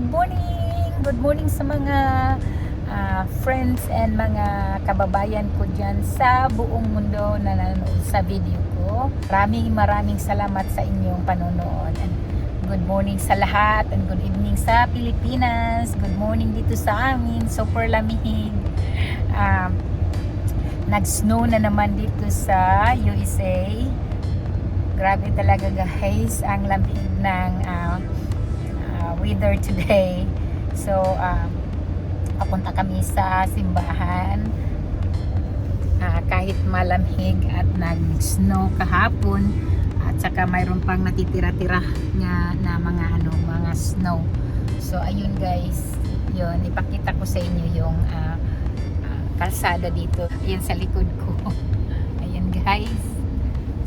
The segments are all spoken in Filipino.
good morning! Good morning sa mga ah, friends and mga kababayan ko dyan sa buong mundo na nanonood sa video ko. Maraming maraming salamat sa inyong panonood. And good morning sa lahat and good evening sa Pilipinas. Good morning dito sa amin. Super lamig. Ah, nag-snow na naman dito sa USA. Grabe talaga guys ang lamig ng ah, weather today. So, ah, papunta kami sa simbahan. Ah, kahit malamig at nag-snow kahapon at saka mayroon pang natitira-tira nga na mga ano, mga snow. So, ayun guys, yun, ipakita ko sa inyo yung ah, ah, kalsada dito. Ayan sa likod ko. Ayan guys.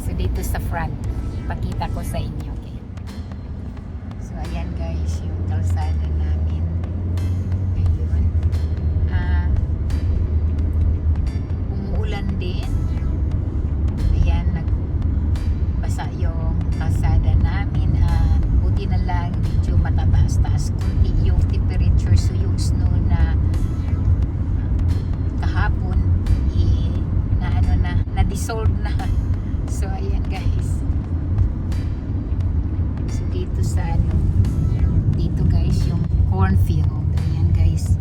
So, dito sa front. Ipakita ko sa inyo. Ayan guys, yung kalsada namin. Ayun. Ah, umuulan din. Ayan, nagbasa yung kalsada namin. At buti na lang, medyo matataas-taas kunti yung temperature. So, yung snow na ah, kahapon, eh, na ano na, na-dissolve na. So, ayan guys. Dito sa ano, dito guys, yung cornfield. Ayan guys.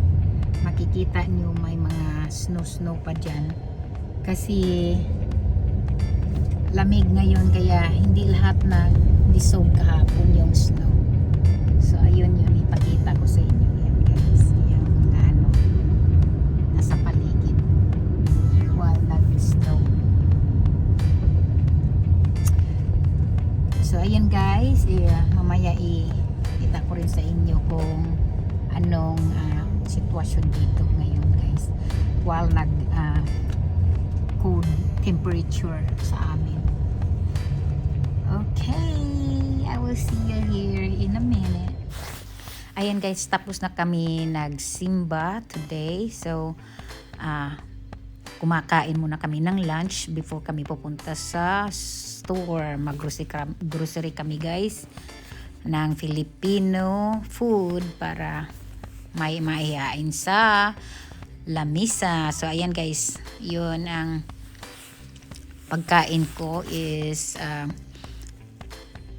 Makikita nyo may mga snow-snow pa dyan. Kasi, lamig ngayon kaya hindi lahat na dissolve kahapon yung snow. So, ayun yun. Ipakita ko sa inyo. So ayan guys, eh, mamaya i-kita ko rin sa inyo kung anong ah, sitwasyon dito ngayon guys. While nag ah, cold temperature sa amin. Okay, I will see you here in a minute. Ayan guys, tapos na kami nagsimba today. So, ah, kumakain muna kami ng lunch before kami pupunta sa store. Mag-grocery kam- grocery kami guys ng Filipino food para may maihain sa lamisa. So ayan guys, yun ang pagkain ko is uh,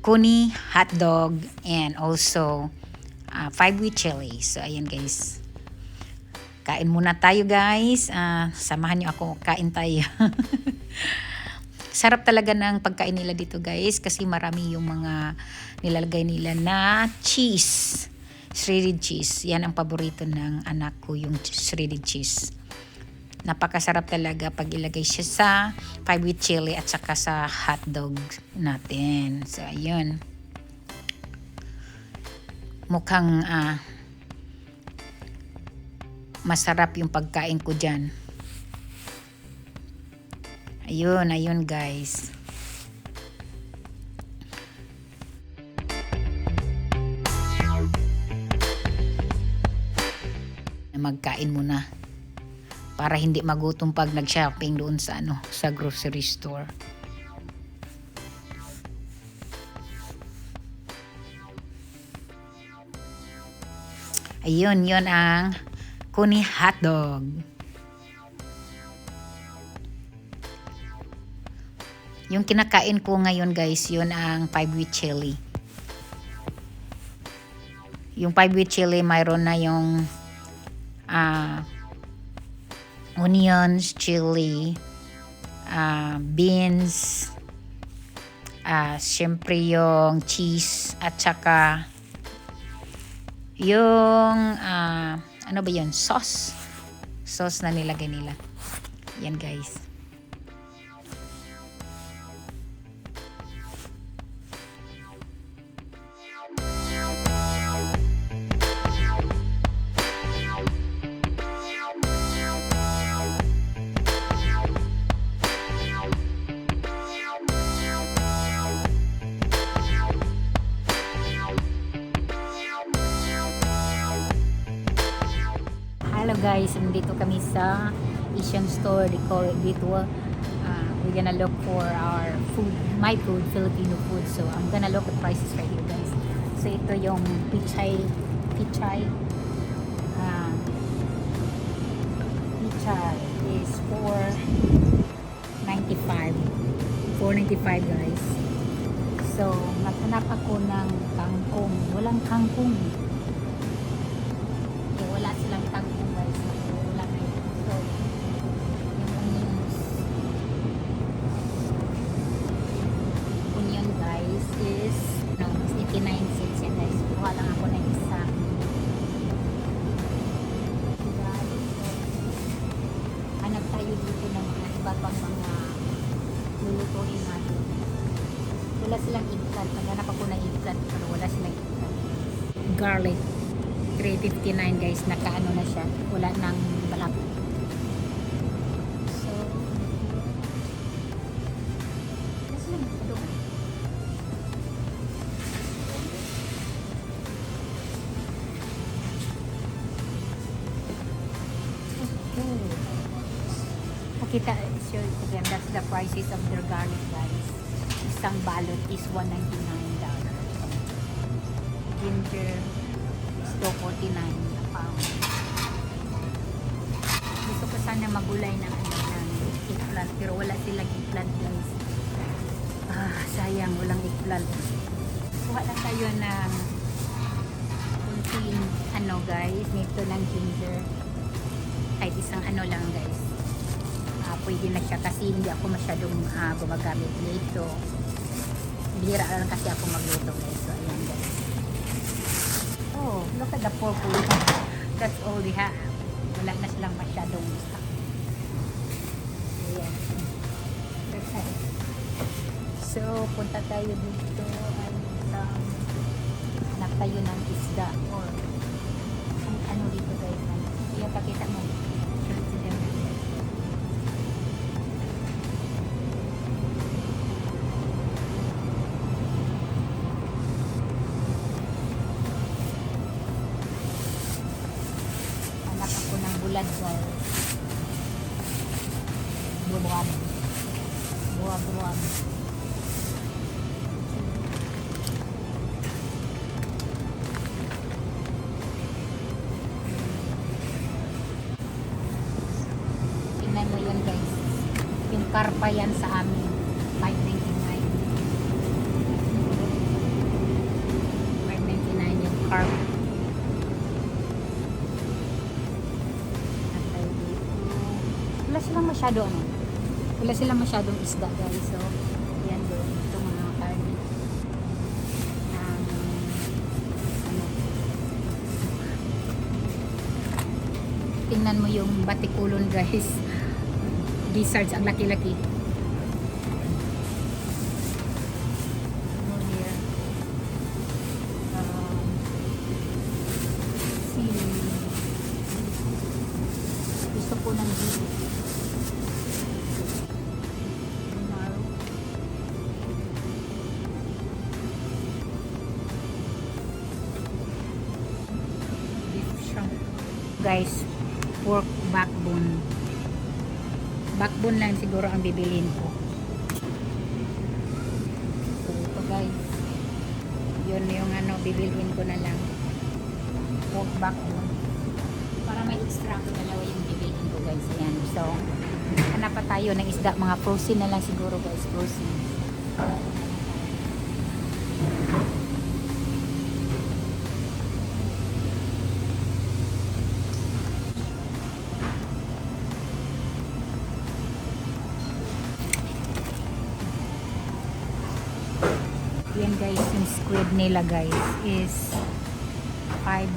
kuni hotdog and also uh, five with chili. So ayan guys. Kain muna tayo guys. Ah, samahan niyo ako. Kain tayo. Sarap talaga ng pagkain nila dito guys kasi marami yung mga nilalagay nila na cheese. Shredded cheese. Yan ang paborito ng anak ko, yung shredded cheese. Napakasarap talaga pag ilagay siya sa five with chili at saka sa hotdog natin. So, ayun. Mukhang ah, masarap yung pagkain ko dyan. Ayun, ayun guys. Magkain muna para hindi magutom pag nag-shopping doon sa ano, sa grocery store. Ayun, yun ang kuni hotdog. Yung kinakain ko ngayon guys, yun ang 5 with chili. Yung 5 with chili, mayroon na yung ah, onions, chili, ah, beans, ah, syempre yung cheese, at saka yung ah, ano ba yun? Sauce. Sauce na nilagay nila. Yan guys. It dito. Uh, we're gonna look for our food, my food, Filipino food. So I'm gonna look at prices right here guys. So ito yung pichay pichay. Ah, pichay is 4.95. 4.95 guys. So, maghanap ako ng kangkong. Walang kangkong. Guys. Nakaano na siya. Wala nang balak. So, kasi. Pakita, sure, again, that's the prices of their garlic guys. Isang balot is $199. Ginger is $2.49 pound. Gusto ko sana magulay ng, ano, ng eggplant, pero wala silang eggplant guys. Ah, sayang, walang eggplant. Kuha lang tayo ng kunting ano guys, nito ng ginger. Kahit isang ano lang guys. Ah, pwede na siya kasi hindi ako masyadong ah, gumagamit nito. Bihira lang kasi ako magluto guys. So, ayan guys. Oh, look at the purple. That's all they have. Wala na silang masyadong stock. Ayan. Okay. So, punta tayo dito ay sa hanap ng isda or ano dito guys. Yung pakita mo. Masyado ano. Wala silang masyadong isda guys. So, yan doon. Ito mga karne. Um, ano, tingnan mo yung batikulon guys lizards ang laki-laki guys pork backbone. Backbone lang siguro ang bibilin ko. So ito guys yun yung ano bibilin ko na lang. Pork backbone. Para may extra ko dalawa yung bibilin ko guys. Ayan. So hanap pa tayo ng isda. Mga frozen na lang siguro guys. Frozen squid nila guys is 5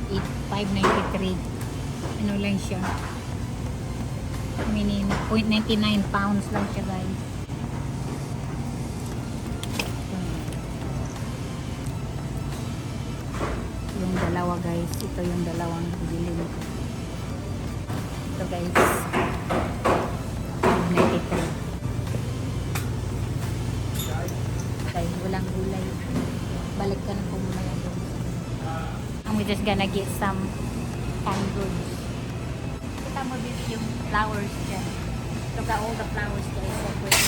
593. Ano lang siya? Mini 0.99 pounds lang siya guys. Yung dalawa guys, ito yung dalawang bilhin ko. Ito guys, 593. gulay, walang gulay. Balik ka na po mamaya doon. And just gonna get some canned goods. Kita mo din yung flowers dyan. Look at all the flowers guys. So pretty.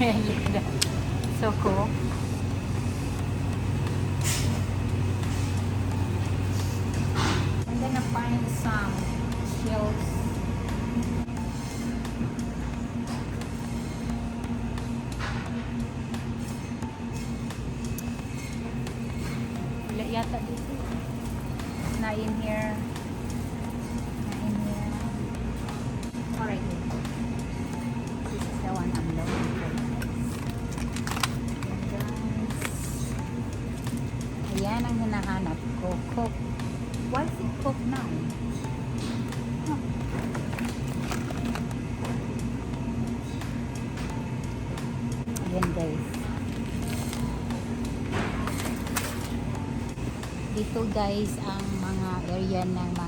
So cool. Ayan ang hinahanap ko. Coke. Why is it Coke now? Ayan guys. Dito guys ang mga area ng mga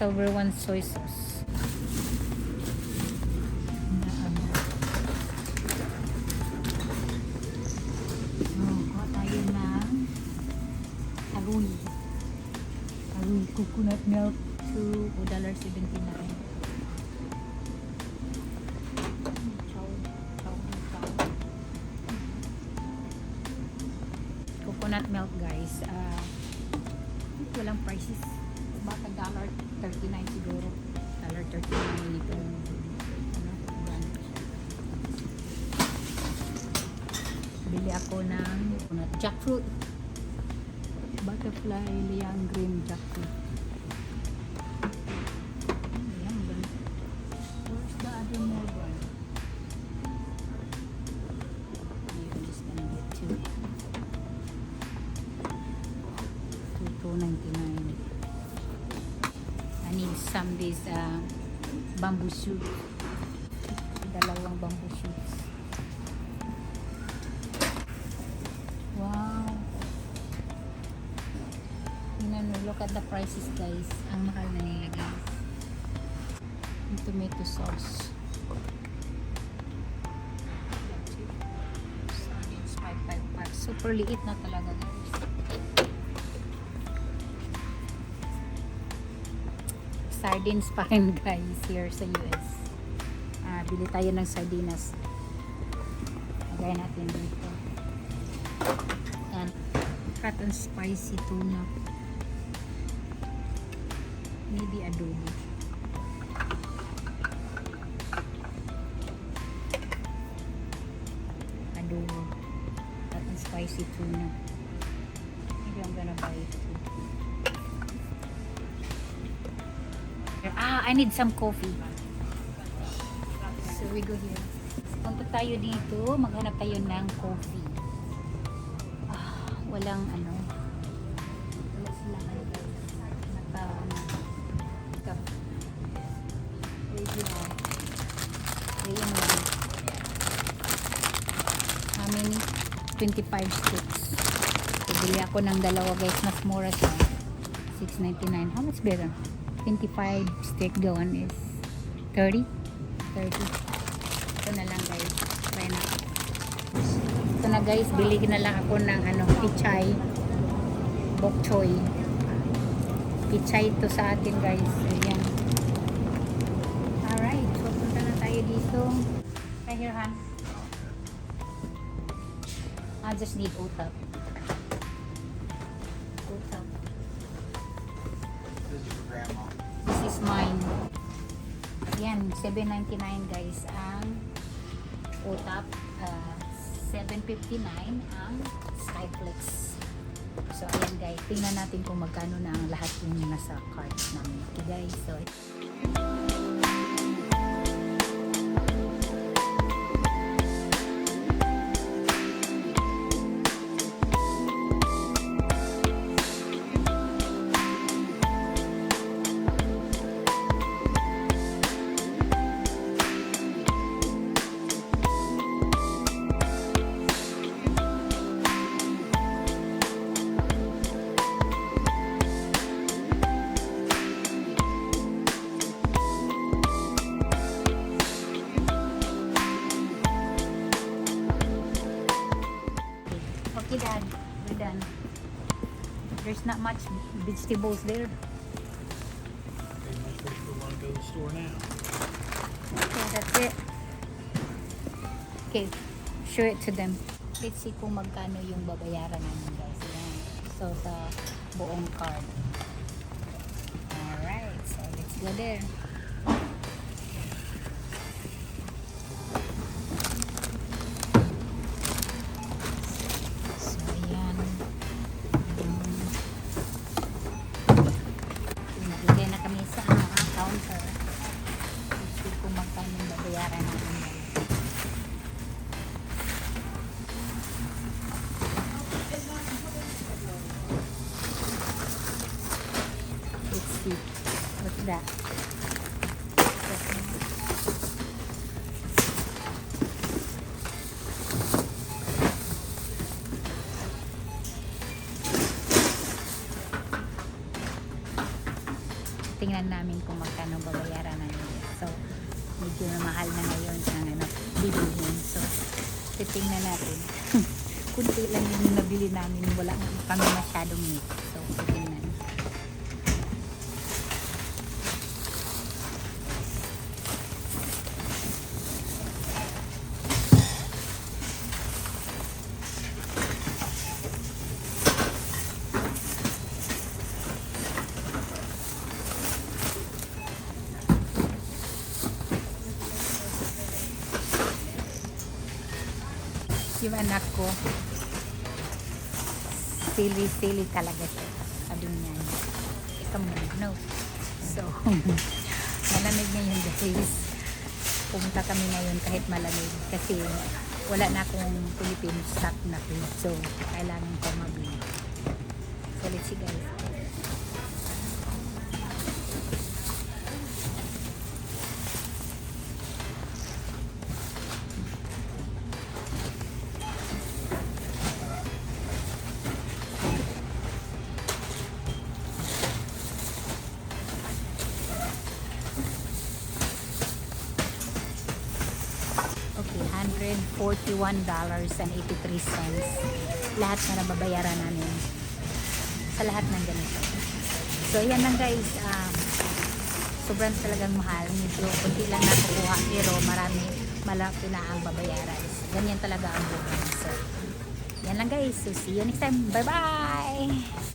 Silver one soy sauce. Na ano. Oh, kuha tayo ng aruy. Aruy coconut milk to $2.79. Dollar 39 nito. Ano, brand. Bili ako ng coconut jackfruit. Butterfly liang green jackfruit. At the prices guys. Ang mahal na nila guys. Yung tomato sauce. Sardines, 555. Super liit na talaga guys. Sardines pa rin guys here sa US. Ah, bili tayo ng sardinas. Lagay natin dito. And hot and spicy tuna. Maybe adobo. Adobo. And spicy tuna. Maybe I'm gonna buy it too. Ah, I need some coffee. So we go here. Punta tayo dito, maghanap tayo ng coffee. Ah, walang ano. 25 sticks. So, bili ako ng dalawa guys. Mas mura siya. 6.99. How much better? 25 stick. The one is 30? 30. Ito na lang guys. Try na. Ito na guys. Bili na lang ako ng ano, pichay. Bok choy. Pichay ito sa atin guys. Ayan. Alright. So, punta na tayo dito. Right here, Han. I just need utap. Utap. This is grandma. This is mine. Yan, 7.99 guys ang utap. Uh, 7.59 ang Skyflex. So, ayan guys. Tingnan natin kung magkano na ang lahat yung nasa cart namin. Okay guys, so Thank you, Dad. We're done. There's not much vegetables there. Okay, my first we want to go to the store now. Okay, that's it. Okay, show it to them. Let's see kung magkano yung babayaran namin guys. Yan. So, sa buong card. Alright, so let's go there. Tingnan namin kung magkano babayaran namin. So, medyo mahal na ngayon ang ano, bibilihin. So, titingnan natin. Kunti lang yung nabili namin. Wala kami masyadong meat. So, titingnan. Yung anak ko, sili-sili talaga siya. Sabi niya, ito muna, no. So, malamig ngayon guys. Pumunta kami ngayon kahit malamig kasi wala na akong Philippine stock na food. So, kailangan ko mabili. So, let's see guys. Okay, $141.83 lahat na nababayaran namin sa lahat ng ganito. So, yan lang guys. Um, sobrang talagang mahal. Medyo kunti lang nakukuha pero marami malaki na ang babayaran. Ganyan talaga ang buhay. So, yan lang guys. So, see you next time. Bye-bye!